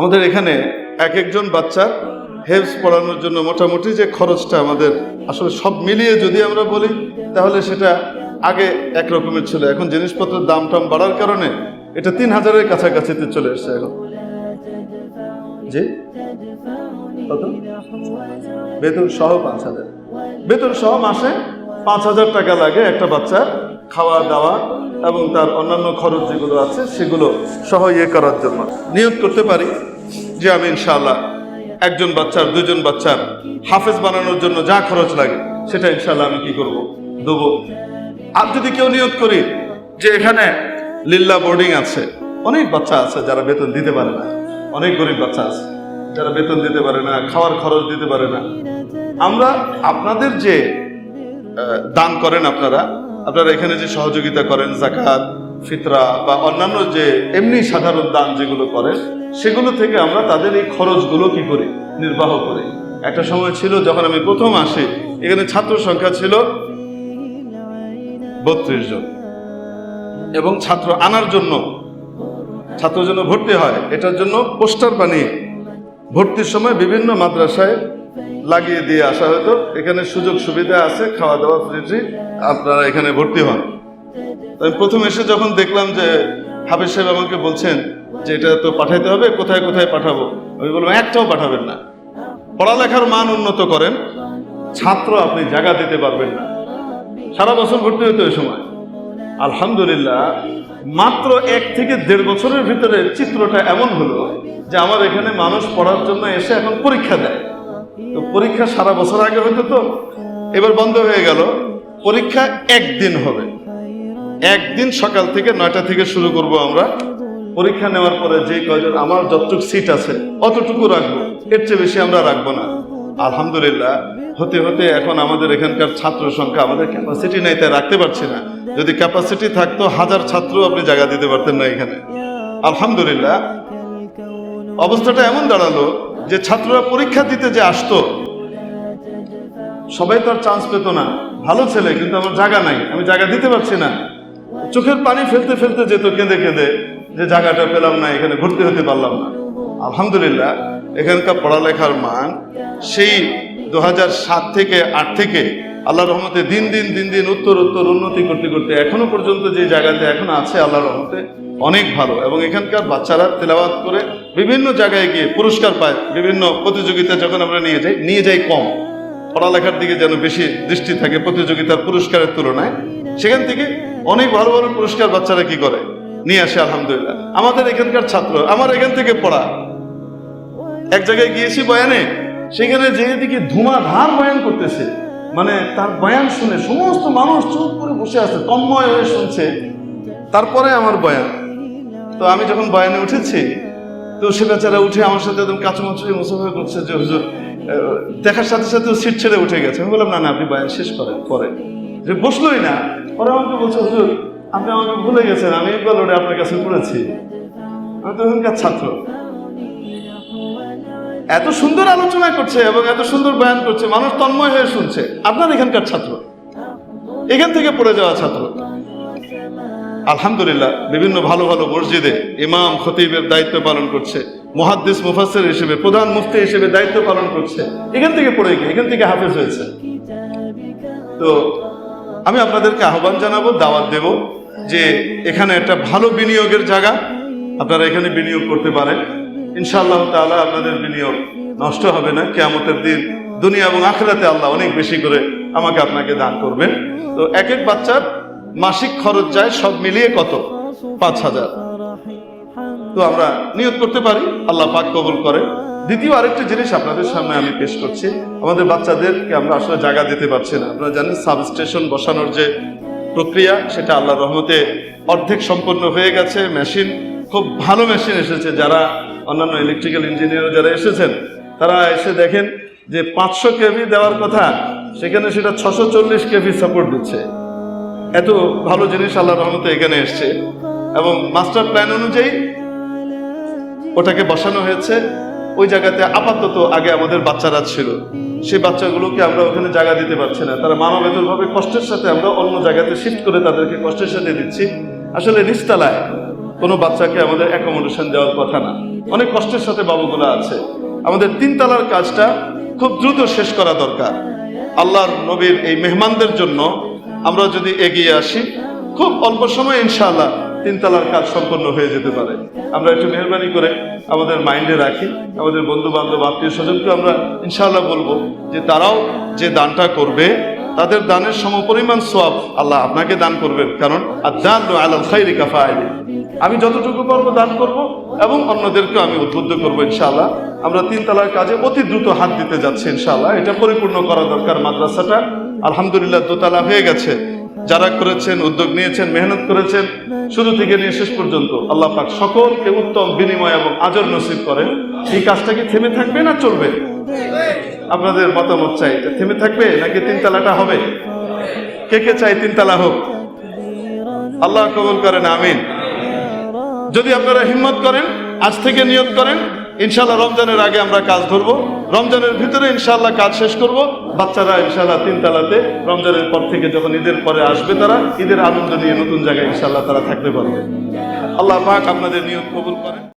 আমাদের এখানে এক একজন বাচ্চার হেলস পড়ানোর জন্য মোটামুটি যে খরচটা আমাদের আসলে সব মিলিয়ে যদি আমরা বলি, তাহলে সেটা আগে এক রকমের ছিল। এখন জিনিসপত্রের দাম টাম বাড়ার কারণে এটা তিন হাজারের কাছাকাছিতে চলে এসছে এখন। জি? বেতন সহ পাঁচ হাজার। বেতন সহ মাসে পাঁচ হাজার টাকা লাগে একটা বাচ্চার খাওয়া দাওয়া এবং তার অন্যান্য খরচ যেগুলো আছে, সেগুলো সহ ইয়ে করার জন্য। নিয়োগ করতে পারি। যে আমি ইনশাআল্লাহ একজন বাচ্চার, দুজন বাচ্চার হাফেজ বানানোর জন্য যা খরচ লাগে, সেটা ইনশাআল্লাহ আমি কি করব? দেবো। আর যদি কেউ নিয়োগ করি যে এখানে লিল্লা বোর্ডিং আছে, অনেক বাচ্চা আছে যারা বেতন দিতে পারে না, অনেক গরিব বাচ্চা আছে যারা বেতন দিতে পারে না, খাওয়ার খরচ দিতে পারে না। আমরা আপনাদের যে দান করেন আপনারা আপনারা এখানে যে সহযোগিতা করেন, জাকাত ফিতরা বা অন্যান্য যে এমনি সাধারণ দান যেগুলো করেন, সেগুলো থেকে আমরা তাদের এই খরচগুলো কি করি? নির্বাহ করি। একটা সময় ছিল যখন আমি প্রথম আসি, এখানে ছাত্র সংখ্যা ছিল বত্রিশ জন। এবং ছাত্র আনার জন্য ছাত্র জন্য ভর্তি হয়। এটার জন্য পোস্টার বানিয়ে ভর্তির সময় বিভিন্ন মাদ্রাসায় লাগিয়ে দিয়ে আসা হতো। এখানে সুযোগ সুবিধা আছে খাওয়া দাওয়া ফ্রি আপনারা এখানে ভর্তি হন। আমি প্রথম এসে যখন দেখলাম যে হাফিজ সাহেব আমাকে বলছেন যে এটা তো পাঠাইতে হবে, কোথায় কোথায় পাঠাবো? আমি বললাম, একটাও পাঠাবেন না। পড়ালেখার মান উন্নত করেন, ছাত্র আপনি জায়গা দিতে পারবেন না। সারা বছর ভর্তি হতো ওই সময়। আলহামদুলিল্লাহ, মাত্র এক থেকে দেড় বছরের ভিতরে চিত্রটা এমন হলো যে আমার এখানে মানুষ পড়ার জন্য এসে এখন পরীক্ষা দেয়। তো পরীক্ষা সারা বছর আগে হতো তো, এবার বন্ধ হয়ে গেল, পরীক্ষা একদিন হবে। একদিন সকাল থেকে নয়টা থেকে শুরু করব আমরা। পরীক্ষা নেওয়ার পরে যে কয়জন, আমার যতটুকু সিট আছে, অতটুকু রাখব। এর চেয়ে বেশি আমরা রাখব না। আলহামদুলিল্লাহ, হতে হতে এখন আমাদের এখানকার ছাত্র সংখ্যা আমাদের ক্যাপাসিটি নাই, তাই রাখতে পারছি না। যদি ক্যাপাসিটি থাকতো, হাজার ছাত্র আপনি জায়গা দিতে পারতেন না এখানে। আলহামদুলিল্লাহ, অবস্থাটা এমন দাঁড়াল যে ছাত্ররা পরীক্ষা দিতে যে আসতো, সবাই তো আর চান্স পেত না। ভালো ছেলে, কিন্তু আমার জায়গা নাই, আমি জায়গা দিতে পারছি না। চোখের পানি ফেলতে ফেলতে যেত কেঁদে কেঁদে যে জায়গাটা পেলাম না, এখানে ভর্তি হতে পারলাম না। আলহামদুলিল্লাহ, এখানকার পড়ালেখার মান সেই দু সাত থেকে আট থেকে আল্লাহ রহমতে দিন দিন দিন দিন উত্তর উত্তর, উন্নতি করতে করতে এখনও পর্যন্ত যে জায়গাতে এখন আছে আল্লাহ রহমতে অনেক ভালো। এবং এখানকার বাচ্চারা তেলাওয়াত করে বিভিন্ন জায়গায় গিয়ে পুরস্কার পায়, বিভিন্ন প্রতিযোগিতা যখন আমরা নিয়ে যাই নিয়ে যাই কম। পড়ালেখার দিকে যেন বেশি দৃষ্টি থাকে প্রতিযোগিতার পুরস্কারের তুলনায়। সেখান থেকে অনেক ভালো ভালো পুরস্কার বাচ্চারা কি করে? নিয়ে আসে, আলহামদুলিল্লাহ। আমাদের এখানকার ছাত্র, আমার এখান থেকে পড়া। এক জায়গায় গিয়েছি বয়ানে, সেখানে যে দিকে ধুমাধার বয়ান করতেছে মানে তার বয়ান শুনে সমস্ত মানুষ চুপ করে বসে আছে, তন্ময় হয়ে শুনছে। তারপরে আমার বয়ান। তো আমি যখন বয়ানে উঠেছি, তো সে বেচারা উঠে আমার সাথে একদম কাছামাছি মুসাফা করছে যে, হুজুর দেখার সাথে সাথে সিট ছেড়ে উঠে গেছে। আমি বললাম, না না, আপনি বয়ান শেষ করেন পরে যে বসলোই না পরে আমাকে বলছে, হুজুর, আপনি আমাকে ভুলে গেছেন, আমি একবার ওটা আপনার কাছে পড়েছি। আমি তো ওখানকার ছাত্র। এত সুন্দর আলোচনা করছে এবং এত সুন্দর বয়ান করছে, মানুষ তন্ময় হয়ে শুনছে। আপনার এখানকার ছাত্র? এখান থেকে পড়ে যাওয়া ছাত্র? আলহামদুলিল্লাহ, বিভিন্ন ভালো ভালো মসজিদে ইমাম খতিবের দায়িত্ব পালন করছে, মুহাদ্দিস মুফাসসির হিসেবে, প্রধান মুফতি হিসেবে দায়িত্ব পালন করছে। এখান থেকে পড়ে গিয়ে, এখান থেকে হাফেজ হয়েছে। তো আমি আপনাদেরকে আহ্বান জানাব, দাওয়াত দেব যে এখানে একটা ভালো বিনিয়োগের জায়গা আপনারা এখানে বিনিয়োগ করতে পারেন। ইনশাআল্লাহ তাআলা আপনাদের বিনিয়োগ নষ্ট হবে না। কেয়ামতের দিন দুনিয়া এবং আখেরাতে আল্লাহ অনেক বেশি করে আমাকে আপনাকে দান করবেন তো এক এক বাচ্চার মাসিক খরচ যায় সব মিলিয়ে কত? পাঁচ হাজার। তো আমরা নিয়োগ করতে পারি, আল্লাহ পাক কবুল করে। দ্বিতীয় আরেকটা জিনিস আপনাদের সামনে আমি পেশ করছি। আমাদের বাচ্চাদেরকে আমরা আসলে জায়গা দিতে পারছি না। আপনারা জানেন, সাবস্টেশন বসানোর যে প্রক্রিয়া, সেটা আল্লাহ রহমতে অর্ধেক সম্পন্ন হয়ে গেছে। মেশিন, খুব ভালো মেশিন এসেছে। যারা অন্যান্য ইলেকট্রিক্যাল ইঞ্জিনিয়ার যারা এসেছেন, তারা এসে দেখেন যে পাঁচশো কেভি দেওয়ার কথা, সেখানে সেটা ছশো চল্লিশ কেভি সাপোর্ট দিচ্ছে। এত ভালো জিনিস আল্লাহ রহমতে এখানে এসছে। এবং মাস্টার প্ল্যান অনুযায়ী ওটাকে বসানো হয়েছে। ওই জায়গাতে আপাতত আগে আমাদের বাচ্চারা ছিল। সেই বাচ্চাগুলোকে আমরা ওখানে জায়গা দিতে পারছি না। তারা মানবেতরভাবে কষ্টের সাথে আমরা অন্য জায়গাতে শিফট করে তাদেরকে কষ্টের সাথে দিচ্ছি। আসলে নিস্তালায় কোনো বাচ্চাকে আমাদের অ্যাকোমোডেশন দেওয়ার কথা না। অনেক কষ্টের সাথে বাবুগুলো আছে। আমাদের তিনতলার কাজটা খুব দ্রুত শেষ করা দরকার। আল্লাহর নবীর এই মেহমানদের জন্য আমরা যদি এগিয়ে আসি, খুব অল্প সময় ইনশাআল্লাহ তিনতলার কাজ সম্পন্ন হয়ে যেতে পারে। আমরা একটু মেহরবানি করে আমাদের মাইন্ডে রাখি, আমাদের বন্ধু বান্ধব আত্মীয় স্বজনকে আমরা ইনশাআল্লাহ বলব যে তারাও যে দানটা করবে, তাদের দানের সমপরিমাণ সোয়াব আল্লাহ আপনাকে দান করবেন। কারণ আদান আলাল খাইরি কাফাইলি। আমি যতটুকু পারব দান করব এবং অন্যদেরকে আমি উদ্বুদ্ধ করব ইনশাআল্লাহ। আমরা তিন তলার কাজে অতি দ্রুত হাত দিতে যাচ্ছি ইনশাআল্লাহ। এটা পরিপূর্ণ করা দরকার মাদ্রাসাটা। আলহামদুলিল্লাহ দোতলা হয়ে গেছে। যারা করেছেন, উদ্যোগ নিয়েছেন, মেহনত করেছেন, শুরু থেকে নিয়ে শেষ পর্যন্ত আল্লাহ পাক সকলকে উত্তম বিনিময় এবং আজর নসিব করেন। এই কাজটা কি থেমে থাকবে না চলবে? আপনাদের মতামত চাই থেমে থাকবে নাকি তিনতলাটা হবে? কে কে চাই তিনতলা হোক? আল্লাহ কবুল করেন, আমিন। যদি আপনারা হিম্মত করেন, আজ থেকে নিয়ত করেন ইনশাল্লাহ রমজানের আগে আমরা কাজ ধরবো। রমজানের ভিতরে ইনশাল্লাহ কাজ শেষ করব। বাচ্চারা ইনশাল্লাহ তিন তালাতে রমজানের পর থেকে যখন ঈদের পরে আসবে তারা, ঈদের আনন্দ নিয়ে নতুন জায়গায় ইনশাল্লাহ তারা থাকতে পারবে। আল্লাহ পাক আপনাদের নিয়োগ কবুল করেন।